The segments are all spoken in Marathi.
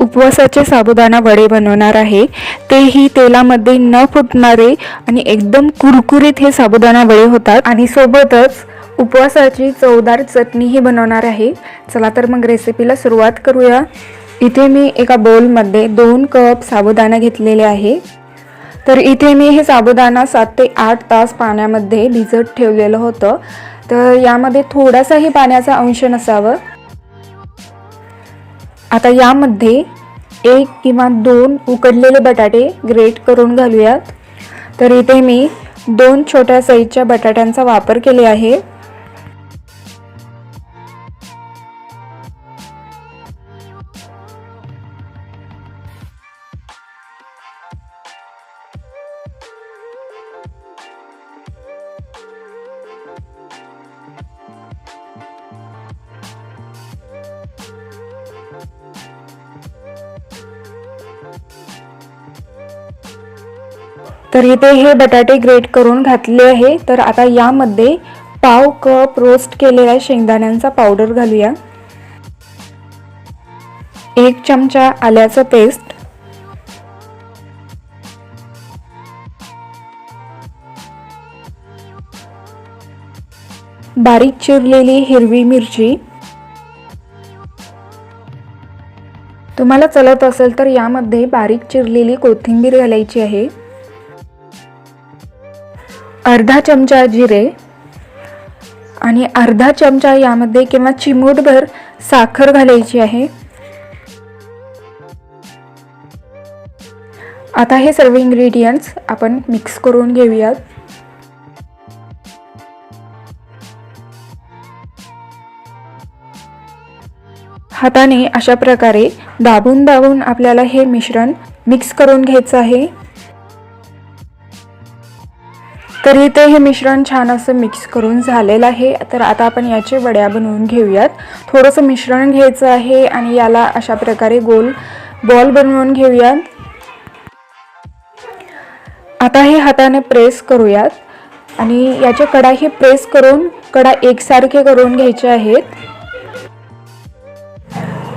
उपवासाचे साबुदाणा वडे बनवणार आहे. तेही तेलामध्ये न फुटणारे आणि एकदम कुरकुरीत हे साबुदाणा वडे होतात. आणि सोबतच उपवासाची चवदार चटणीही बनवणार आहे. चला तर मग रेसिपीला सुरुवात करूया. इथे मी एका बोलमध्ये दोन कप साबुदाणा घेतलेले आहे. तर इथे मी हे साबुदाणा सात ते आठ तास पाण्यामध्ये भिजत ठेवलेलं होतं. तर यामध्ये थोडासाही पाण्याचा अंश नसावं. आता यामध्ये एक किंवा दोन उकडलेले बटाटे ग्रेट करून घालूयात. तर इथे मी दोन छोट्या साईजच्या बटाट्यांचा वापर केले आहे. तर इथे हे बटाटे ग्रेट करून घातले आहे. तर आता यामध्ये पाव कप रोस्ट केलेल्या शेंगदाण्यांचा पावडर घालूया. एक चमचा आल्याचं पेस्ट बारीक चिरलेली हिरवी मिरची. तुम्हाला चलत असेल तर यामध्ये बारीक चिरलेली कोथिंबीर घालायची आहे. अर्धा चमचा जिरे आणि अर्धा चमचा यामध्ये किंवा चिमूटभर साखर घालायची आहे. आता हे सर्व इन्ग्रेडियंट्स आपण मिक्स करून घेऊयात. हाताने अशा प्रकारे दाबून दाबून आपल्याला हे मिश्रण मिक्स करून घ्यायचं आहे. तर इथे हे मिश्रण छान असं मिक्स करून झालेलं आहे. तर आता आपण याचे वड्या बनवून घेऊयात. थोडंसं मिश्रण घ्यायचं आहे आणि याला अशा प्रकारे गोल बॉल बनवून घेऊयात. आता हे हाताने प्रेस करूयात. आणि याचे कडाही प्रेस करून कडा एकसारखे करून घ्यायचे आहेत.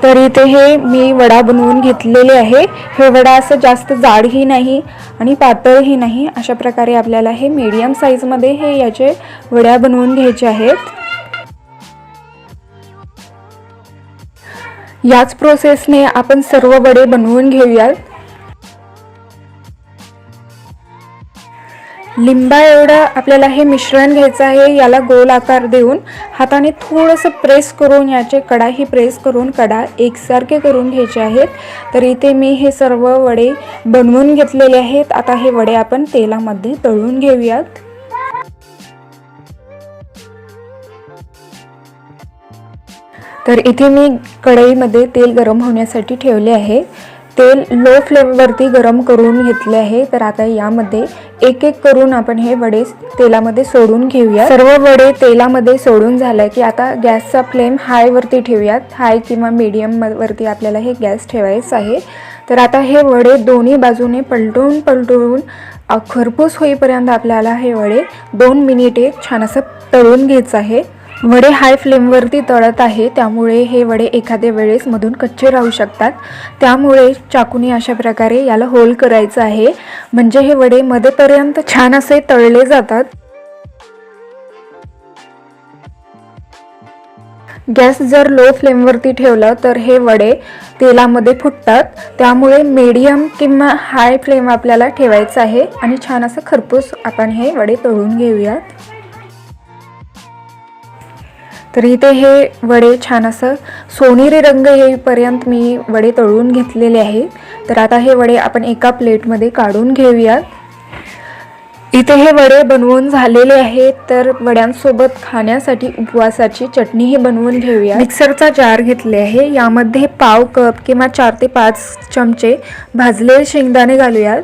तर इथे हे मी वडा बनवून घेतलेले आहे. हे वडा असं जास्त जाडही नाही आणि पातळही नाही. अशा प्रकारे आपल्याला हे मीडियम साईजमध्ये हे याचे वड्या बनवून घ्यायचे आहेत. याच प्रोसेसने आपण सर्व वडे बनवून घेऊयात. लिंबा एवढं आपल्याला हे मिश्रण घ्यायचं आहे याला गोल आकार देऊन हाताने थोडंसं प्रेस करून याचे कडाही प्रेस करून कडा एकसारखे करून घ्यायचे आहेत. तर इथे मी हे सर्व वडे बनवून घेतलेले आहेत. आता हे वडे आपण तेलामध्ये तळून घेऊयात. तर इथे मी कढईमध्ये तेल गरम होण्यासाठी ठेवले आहे. तेल लो फ्लेमवरती गरम करून घेतले आहे. तर आता यामध्ये एक एक करून आपण हे वडे तेलामध्ये सोडून घेऊया सर्व वडे तेलामध्ये सोडून झालं की आता गॅसचा फ्लेम हायवरती ठेवूयात. हाय किंवा मीडियम वरती आपल्याला हे गॅस ठेवायचं आहे. तर आता हे वडे दोन्ही बाजूने पलटून पलटून खरपूस होईपर्यंत आपल्याला हे वडे दोन मिनिटे छान असं तळून घ्यायचं आहे. वडे हाय फ्लेमवरती तळत आहे त्यामुळे हे वडे एखाद्या वेळेस मधून कच्चे राहू शकतात. त्यामुळे चाकूने अशा प्रकारे याला होल करायचं आहे. म्हणजे हे वडे मध्येपर्यंत छान असे तळले जातात. गॅस जर लो फ्लेमवरती ठेवलं तर हे वडे तेलामध्ये फुटतात. त्यामुळे मीडियम किंवा हाय फ्लेम आपल्याला ठेवायचं आहे. आणि छान असं खरपूस आपण हे वडे तळून घेऊयात. तर इथे हे वडे छान असं सोनेरी रंग येईपर्यंत मी वडे तळून घेतलेले आहे तर आता हे वडे आपण एका प्लेटमध्ये काढून घेऊयात. इथे हे वडे बनवून झालेले आहेत. तर वड्यांसोबत खाण्यासाठी उपवासाची चटणीही बनवून घेऊया मिक्सरचा जार घेतले आहे. यामध्ये पाव कप किंवा चार ते पाच चमचे भाजलेले शेंगदाणे घालूयात.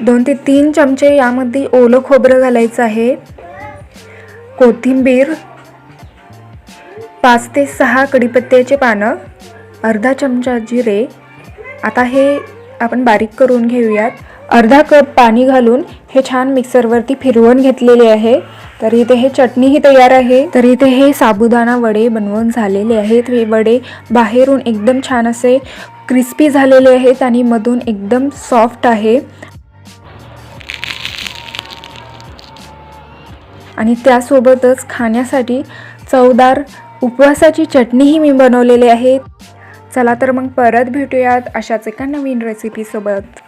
दोन ते तीन चमचे यामध्ये ओलं खोबरं घालायचं आहे. कोथिंबीर पाच ते सहा कडीपत्त्याचे पानं अर्धा चमचा जिरे. आता हे आपण बारीक करून घेऊयात. अर्धा कप पाणी घालून हे छान मिक्सरवरती फिरवून घेतलेले आहे. तर इथे हे चटणीही तयार आहे. तर इथे हे साबुदाणा वडे बनवून झालेले आहेत. हे वडे बाहेरून एकदम छान असे क्रिस्पी झालेले आहेत आणि मधून एकदम सॉफ्ट आहे. आणि त्यासोबतच खाण्यासाठी चवदार उपवासाची चटणीही मी बनवलेली आहे. चला तर मग परत भेटूयात अशाच एका नवीन रेसिपीसोबत